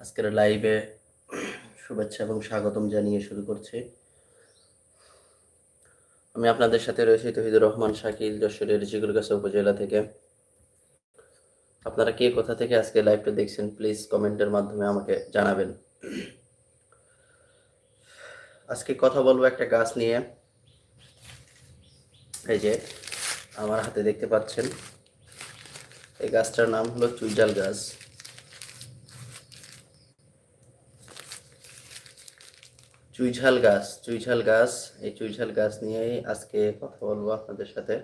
আজকের লাইভে শুভেচ্ছা এবং স্বাগতম জানিয়ে শুরু করছি। আমি আপনাদের সাথে রয়েছি তহিদুর রহমান, শাকিল যশোরের জিগুরগাছা উপজেলা থেকে। আপনারা কে কোথা থেকে আজকে লাইভটা দেখছেন প্লিজ কমেন্টের মাধ্যমে আমাকে জানাবেন। আজকে কথা বলব একটা গাছ নিয়ে। এই যে, আমার হাতে দেখতে পাচ্ছেন, এই গাছটার নাম হলো চুইজাল গাছ। চুইঝাল গাছ চুইঝাল গাছ, এই চুইঝাল গাছ নিয়েই আজকে কথা বলব আপনাদের সাথে।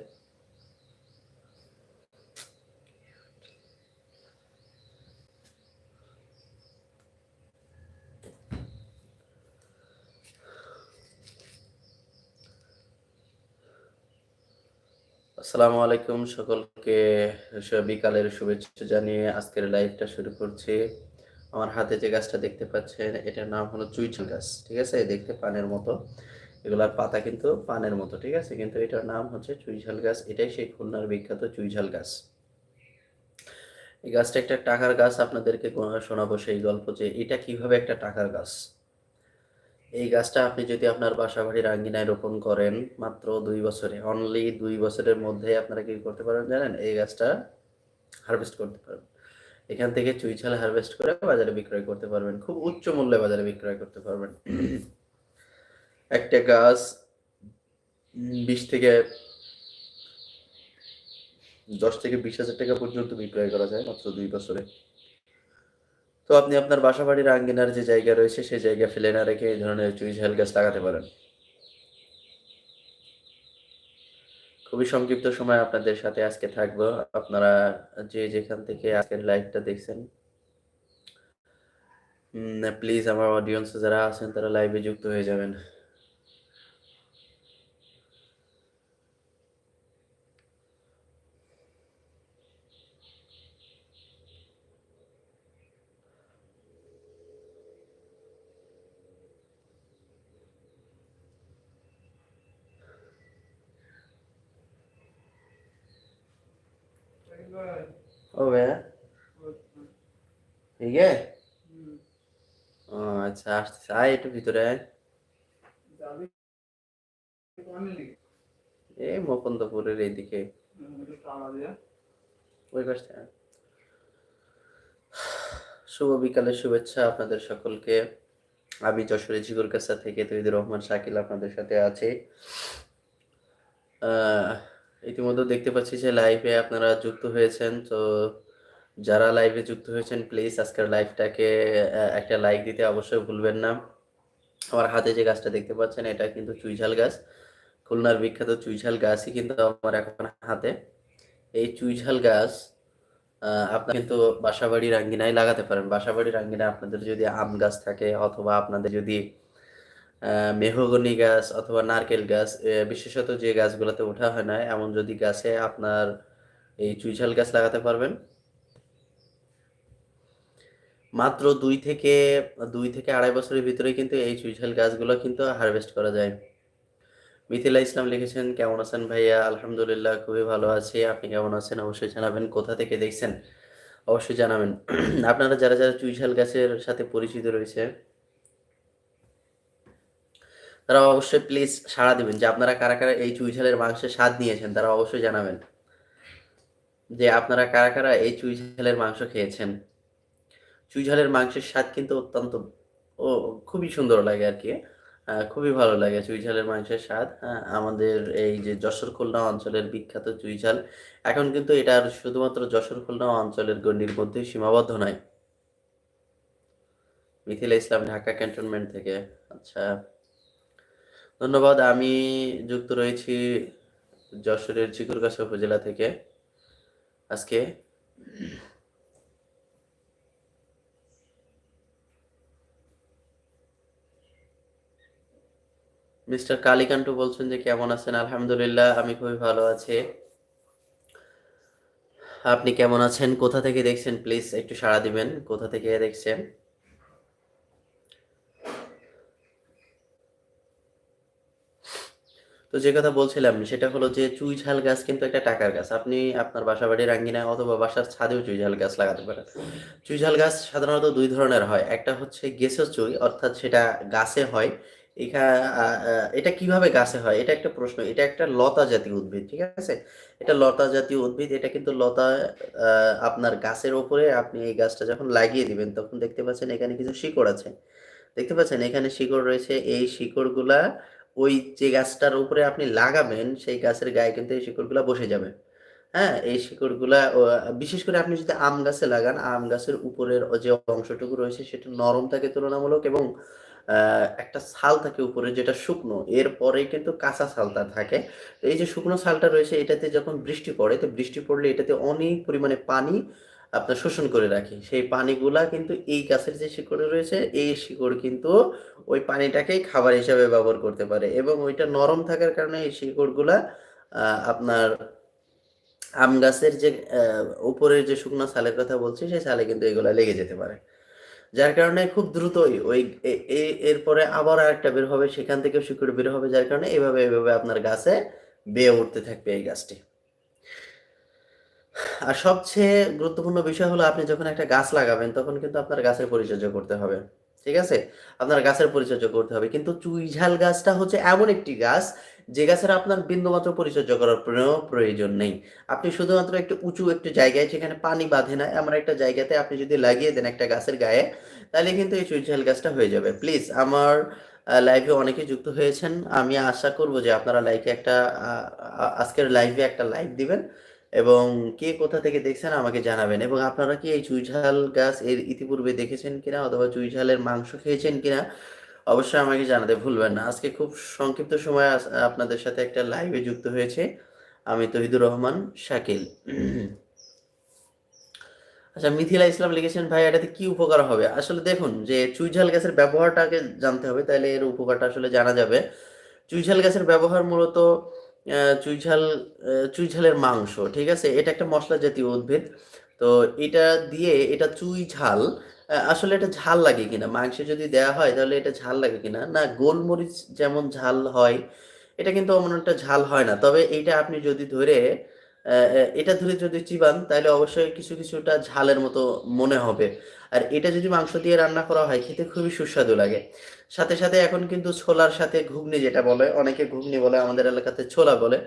আসসালামু আলাইকুম সকলকে বিকালের শুভেচ্ছা জানিয়ে আজকের লাইভটা শুরু করছি। আমার হাতে যে গাছটা দেখতে পাচ্ছেন, এটার নাম হলো চুইচুল গাছ, ঠিক আছে? দেখতে পানের মতো। এগুলার পাতা কিন্তু পানের মতো, ঠিক আছে? কিন্তু এটার নাম হচ্ছে চুইঝাল গাছ, এটাই সেই খুলনার বিখ্যাত চুইঝাল গাছ। এই গাছটা একটা টাকার গাছ, আপনাদেরকে শোনাবো সেই গল্প যে এটা কীভাবে একটা টাকার গাছ। এই গাছটা আপনি যদি আপনার বাসা বাড়ির আঙ্গিনায় রোপণ করেন মাত্র দুই বছরে অনলি দুই বছরের মধ্যে আপনারা কি করতে পারেন জানেন? এই গাছটা হারভেস্ট করতে পারেন। এখান থেকে চুইঝাল হারভেস্ট করে বাজারে বিক্রয় করতে পারবেন। খুব উচ্চ মূল্যে বাজারে বিক্রয় করতে পারবেন। একটা গাছ বিশ থেকে দশ থেকে বিশ হাজার টাকা পর্যন্ত বিক্রয় করা যায় মাত্র দুই বছরে। তো আপনি আপনার বাসা বাড়ির আঙ্গিনার যে জায়গা রয়েছে, সেই জায়গা ফেলে না রেখে এই ধরনের চুইঝাল গাছ লাগাতে পারেন। খুবই সংক্ষিপ্ত সময় আপনাদের সাথে আজকে থাকব। আপনারা যে যেখান থেকে আজকের লাইভটা দেখছেন প্লিজ আমার অডিয়েন্স যারা আছেন, তারা লাইভে যুক্ত হয়ে যাবেন। ও ভাইয়া? ঠিক ও আচ্ছা আসতেছে। আয় একটু ভিতরে এই মুকুন্দপুরের এইদিকে। ওই পাশে শুভ বিকালের শুভেচ্ছা আপনাদের সকলকে। আমি যশোরের জিগুরকাছা থেকে তৈদুর রহমান শাকিল আপনাদের সাথে আছি। আহ, ইতিমধ্যে দেখতে পাচ্ছি যে লাইভে আপনারা যুক্ত হয়েছেন। তো যারা লাইভে যুক্ত হয়েছেন প্লিজ আজকের লাইভটাকে একটা লাইক দিতে অবশ্যই ভুলবেন না। আমার হাতে যে গাছটা দেখতে পাচ্ছেন, এটা কিন্তু চুইঝাল গাছ। খুলনার বিখ্যাত চুইঝাল গাছই কিন্তু আমার এখন হাতে। এই চুইঝাল গাছ আপনারা কিন্তু বাসাবাড়ির আঙ্গিনায় লাগাতে পারেন। বাসাবাড়ির আঙ্গিনায় আপনাদের যদি আম গাছ থাকে, অথবা আপনাদের যদি মেহগনি গাছ অথবা নারকেল গাছ বিশেষত যে গাছগুলোতে ওঠা হয় না, এমন যদি গাছে আপনার এই চুইঝাল গাছ লাগাতে পারবেন। মাত্র দুই থেকে দুই থেকে আড়াই বছরের ভিতরে কিন্তু এই চুইঝাল গাছগুলো কিন্তু হারভেস্ট করা যায়। মিথিলা ইসলাম লিখেছেন, কেমন আছেন ভাইয়া? আলহামদুলিল্লাহ, খুবই ভালো আছি। আপনি কেমন আছেন? অবশ্যই জানাবেন। কোথা থেকে দেখছেন? অবশ্যই জানাবেন। আপনারা যারা যারা চুইঝাল গাছের সাথে পরিচিত রয়েছে তারা অবশ্যই প্লিজ সাড়া দিবেন যে আপনারা কারা কারা এই চুইঝালের মাংসের স্বাদ নিয়েছেন, তারা অবশ্যই জানাবেন। যে আপনারা কারা কারা এই চুইঝালের মাংস খেয়েছেন। চুইঝালের মাংসের স্বাদ কিন্তু অত্যন্ত, ও, খুবই সুন্দর লাগে আর কি। খুবই ভালো লাগে চুইঝালের মাংসের স্বাদ। আমাদের এই যে যশোর খুলনা অঞ্চলের বিখ্যাত চুইঝাল এখন কিন্তু এটা আর শুধুমাত্র যশোর খুলনা অঞ্চলের গণ্ডির মধ্যে সীমাবদ্ধ নয়। মিথিলা ইসলাম, ঢাকা ক্যান্টনমেন্ট থেকে। আচ্ছা। ধন্যবাদ, আমি যুক্ত রয়েছি যশোরের চিকুরগাছা উপজেলা থেকে। আজকে মিস্টার কালিকান্টু বলছেন যে, কেমন আছেন? আলহামদুলিল্লাহ, আমি খুবই ভালো আছি। আপনি কেমন আছেন? কোথা থেকে দেখছেন? প্লিজ একটু সাড়া দিবেন। কোথা থেকে দেখছেন? তো যে কথা বলছিলাম, সেটা হলো যে চুই ঝাল গাছ কিন্তু একটা টাকার গাছ। আপনি আপনার বাসা বাড়ির আঙ্গিনায় অথবা বাসার ছাদেও চুই ঝাল গাছ লাগাতে পারেন। চুই ঝাল গাছ সাধারণত দুই ধরনের হয়। একটা হচ্ছে গেসো চুই, অর্থাৎ সেটা গাছে হয়। এখা এটা কীভাবে গাছে হয়? এটা একটা প্রশ্ন। এটা একটা লতা জাতীয় উদ্ভিদ, ঠিক আছে? এটা লতা জাতীয় উদ্ভিদ, এটা কিন্তু লতা আপনার গাছের ওপরে আপনি এই গাছটা যখন লাগিয়ে দিবেন, তখন দেখতে পাচ্ছেন এখানে কিছু শিকড় আছে। দেখতে পাচ্ছেন এখানে শিকড় রয়েছে। এই শিকড়গুলা ওই যে গাছটার উপরে আপনি লাগাবেন, সেই গাছের গায়ে কিন্তু এই শিকড়গুলা বসে যাবে। হ্যাঁ এই শিকড়গুলা বিশেষ করে আপনি যদি আম গাছে লাগান, আম গাছের উপরের যে অংশটুকু রয়েছে সেটা নরম থাকে তুলনামূলক এবং একটা ছাল থাকে উপরে যেটা শুকনো, এরপরে কিন্তু কাঁচা ছালটা থাকে। এই যে শুকনো ছালটা রয়েছে, এটাতে যখন বৃষ্টি পড়ে, তো বৃষ্টি পড়লে এটাতে অনেক পরিমাণে পানি আপনার শোষণ করে রাখে। সেই পানিগুলা কিন্তু এই গাছের যে শিকড় রয়েছে, এই শিকড় কিন্তু ওই পানিটাকেই খাবার হিসাবে ব্যবহার করতে পারে এবং ওইটা নরম থাকার কারণে এই শিকড়গুলা আপনার আম গাছের যে উপরের যে শুকনো ছালের কথা বলছি, সেই ছালে কিন্তু এগুলা লেগে যেতে পারে। যার কারণে খুব দ্রুতই ওই এরপরে আবার আরেকটা বের হবে, সেখান থেকেও শিকড় বের হবে, যার কারণে এভাবে এভাবে আপনার গাছে বেয়ে উঠতে থাকবে এই গাছটি। আর সবচেয়ে গুরুত্বপূর্ণ বিষয় হলো আপনি যখন একটা গাছ লাগাবেন, তখন কিন্তু আপনার গাছের পরিচর্যা করতে হবে, ঠিক আছে? আপনার গাছের পরিচর্যা করতে হবে। কিন্তু চুইঝাল গাছটা হচ্ছে এমন একটি গাছ, যে গাছের আপনার বিন্দুমাত্র পরিচর্যা করার প্রয়োজন নেই। আপনি শুধুমাত্র একটু উঁচু একটু জায়গায়, যেখানে পানি বাঁধে না, এমন একটা জায়গাতে আপনি যদি লাগিয়ে দেন একটা গাছের গায়ে, তাহলে কিন্তু এই চুই ঝাল গাছটা হয়ে যাবে। প্লিজ, আমার লাইভে অনেকে যুক্ত হয়েছেন। আমি আশা করব যে আপনারা লাইভে একটা আজকের লাইভে একটা লাইক দিবেন। এবং কে কোথা থেকে দেখছেন আমাকে জানাবেন। এবং আপনারা কি এই চুইঝাল গাছ এর ইতিপূর্বে দেখেছেন কিনা অথবা চুইঝালের মাংস খেয়েছেন কিনা, অবশ্যই আমাকে জানাতে ভুলবেন না। আজকে খুব সংক্ষিপ্ত সময় আপনাদের সাথে একটা লাইভে যুক্ত হয়েছে। আমি তহিদুর রহমান শাকিল। আচ্ছা মিথিলা ইসলাম লিখেছেন, ভাই, এটাতে কি উপকার হবে? আসলে দেখুন, যে চুইঝাল গাছের ব্যবহারটাকে জানতে হবে, তাহলে এর উপকারটা আসলে জানা যাবে। চুইঝাল গাছের ব্যবহার মূলত চুইঝাল চুইঝালের মাংস, ঠিক আছে? এটা একটা মশলা জাতীয় উদ্ভিদ। তো এটা দিয়ে এটা চুই ঝাল আসলে এটা ঝাল লাগে কিনা? মাংসে যদি দেয়া হয়, তাহলে এটা ঝাল লাগে কিনা? না, গোলমরিচ যেমন ঝাল হয়, এটা কিন্তু অমন একটা ঝাল হয় না। তবে এইটা আপনি যদি ধরে এটা ধরে যদি চিবান, তাহলে অবশ্যই কিছু কিছুটা ঝালের মতো মনে হবে। আর এটা যদি মাংস দিয়ে রান্না করা হয়, খেতে খুবই সুস্বাদু লাগে। সাথে সাথে এখন কিন্তু ছোলার সাথে ঘুগনি যেটা বলে, অনেকে ঘুগনি বলে, আমাদের এলাকাতে ছোলা বলে।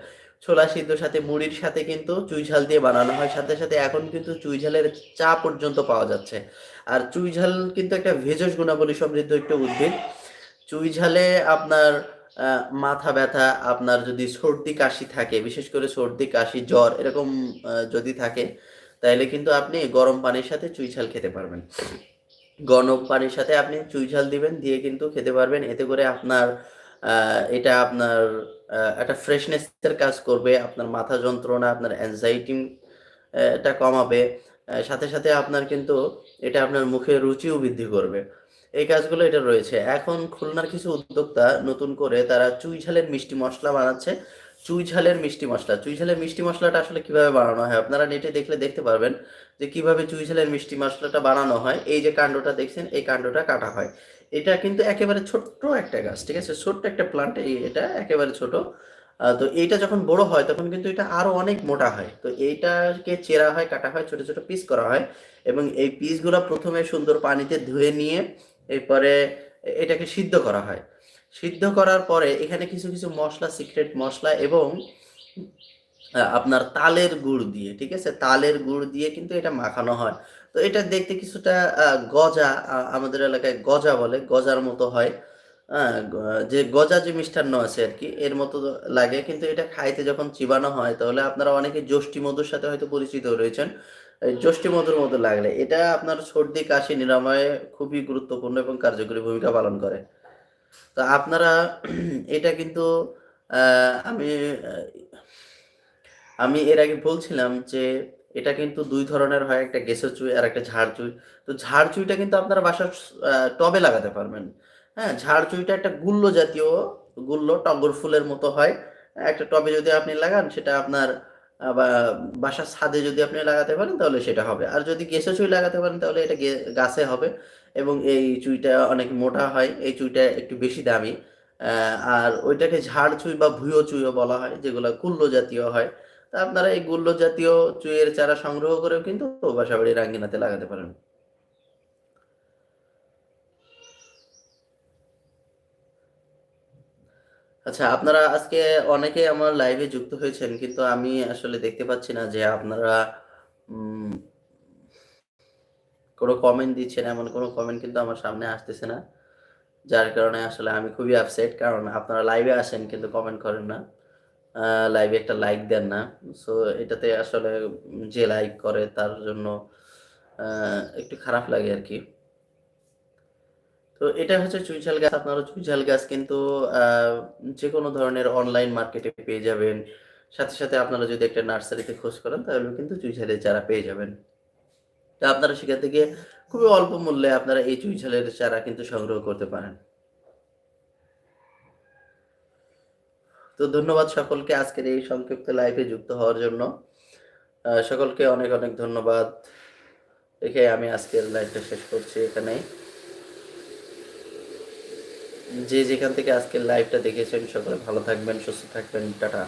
ছোলা সিদ্ধর সাথে মুড়ির সাথে কিন্তু চুই ঝাল দিয়ে বানানো হয়। সাথে সাথে এখন কিন্তু চুই ঝালের চা পর্যন্ত পাওয়া যাচ্ছে। আর চুই ঝাল কিন্তু একটা ভেষজ গুণাবলী সমৃদ্ধ একটা উদ্ভিদ। চুই ঝালে আপনার মাথা ব্যথা, আপনার যদি সর্দি কাশি থাকে, বিশেষ করে সর্দি, কাশি, জ্বর, এরকম যদি থাকে তাহলে কিন্তু আপনি গরম পানির সাথে চুই ঝাল খেতে পারবেন। গরম পানির সাথে আপনি চুই ঝাল দিবেন, দিয়ে কিন্তু খেতে পারবেন। এতে করে আপনার এটা আপনার একটা ফ্রেশনেসের কাজ করবে, আপনার মাথা যন্ত্রণা, আপনার অ্যাংজাইটি এটা কমাবে। সাথে সাথে আপনার কিন্তু এটা আপনার মুখের রুচিও বৃদ্ধি করবে। এই কাজগুলো এটা রয়েছে। এখন খুলনার কিছু উদ্যোক্তা নতুন করে তারা চুই ঝালের মিষ্টি মশলা বানাচ্ছে। চুই ঝালের মিষ্টি মশলা। চুই ঝালের মিষ্টি মশলাটা আসলে কীভাবে বানানো হয়? আপনারা নেটে দেখলে দেখতে পারবেন যে কীভাবে চুই ঝালের মিষ্টি মশলাটা বানানো হয়। এই যে কাণ্ডটা দেখছেন, এই কাণ্ডটা কাটা হয়। এটা কিন্তু একেবারে ছোট্ট একটা গাছ, ঠিক আছে? ছোট্ট একটা প্লান্ট এটা একেবারে ছোট। তো এইটা যখন বড় হয় তখন কিন্তু এটা আরও অনেক মোটা হয়। তো এইটাকে চেরা হয়, কাটা হয়, ছোট ছোট পিস করা হয় এবং এই পিসগুলো প্রথমে সুন্দর পানিতে ধুয়ে নিয়ে এরপরে এটাকে সিদ্ধ করা হয়। সিদ্ধ করার পরে এখানে কিছু কিছু মশলা সিক্রেট মশলা এবং আপনার তালের গুড় দিয়ে, ঠিক আছে? তালের গুড় দিয়ে কিন্তু এটা মাখানো হয়। তো এটা দেখতে কিছুটা গজা আমাদের এলাকায় গজা বলে, গজার মতো হয়। যে গজা যে মিষ্টান্ন আছে আর কি, এর মতো লাগে। কিন্তু এটা খাইতে যখন চিবানো হয়, তাহলে আপনারা অনেকে যষ্টি মধুর সাথে হয়তো পরিচিত রয়েছেন। যষ্টি মধুর মতো লাগলে। এটা আপনার সর্দি, কাশি, নিরাময়ে খুবই গুরুত্বপূর্ণ এবং কার্যকরী ভূমিকা পালন করে। তো আপনারা এটা কিন্তু আমি আমি এর আগে বলছিলাম যে এটা কিন্তু দুই ধরনের হয়, একটা গেসো চুই আর একটা ঝাড় চুই। তো ঝাড় চুইটা কিন্তু আপনারা বাসার টবে লাগাতে পারবেন। হ্যাঁ ঝাড় চুইটা একটা গুল্ল জাতীয়, গুল্ল টগর ফুলের মতো হয়, একটা টবে যদি আপনি লাগান, সেটা আপনার বা বাসার ছাদে যদি আপনি লাগাতে পারেন তাহলে সেটা হবে। আর যদি গেসো চুই লাগাতে পারেন তাহলে এটা গাছে হবে এবং এই চুইটা অনেক মোটা হয়, এই চুইটা একটু বেশি দামি। আর ওইটাকে ঝাড় চুই বা ভুয়ো চুইও বলা হয়, যেগুলো কুল্লো জাতীয় হয়। তা আপনারা এই গুল্লো জাতীয় চুইয়ের চারা সংগ্রহ করেও কিন্তু বাসাবাড়ির আঙ্গিনাতে লাগাতে পারেন। আচ্ছা আপনারা আজকে অনেকে আমার লাইভে যুক্ত হয়েছেন, কিন্তু আমি আসলে দেখতে পাচ্ছি না যে আপনারা কোনো কমেন্ট দিচ্ছেন, এমন কোনো কমেন্ট কিন্তু আমার সামনে আসতেছে না। যার কারণে আসলে আমি খুবই আপসেট কারণ আপনারা লাইভে আসেন কিন্তু কমেন্ট করেন না। লাইভে একটা লাইক দেন না। সো এটাতে আসলে যে লাইক করে তার জন্য একটু খারাপ লাগে আর কি। তো এটা হচ্ছে চুইঝাল গাছ আপনারা চুইঝাল গাছ কিন্তু যে কোনো ধরনের অনলাইন মার্কেটে পেয়ে যাবেন। সাথে সাথে আপনারা যদি একটা নার্সারিতে খোঁজ করেন তাহলে কিন্তু চুইঝালের চারা পেয়ে যাবেন। তো আপনারা সেখান থেকে খুবই অল্প মূল্যে আপনারা এই চুইঝালের চারা কিন্তু সংগ্রহ করতে পারেন। তো ধন্যবাদ সকলকে আজকের এই সংক্ষিপ্ত লাইভে যুক্ত হওয়ার জন্য। সকলকে অনেক অনেক ধন্যবাদ। রেখে আমি আজকের লাইভটা শেষ করছি এখানেই। যে যেখান থেকে আজকের লাইভটা দেখেছেন সকলে ভালো থাকবেন সুস্থ থাকবেন টাটা।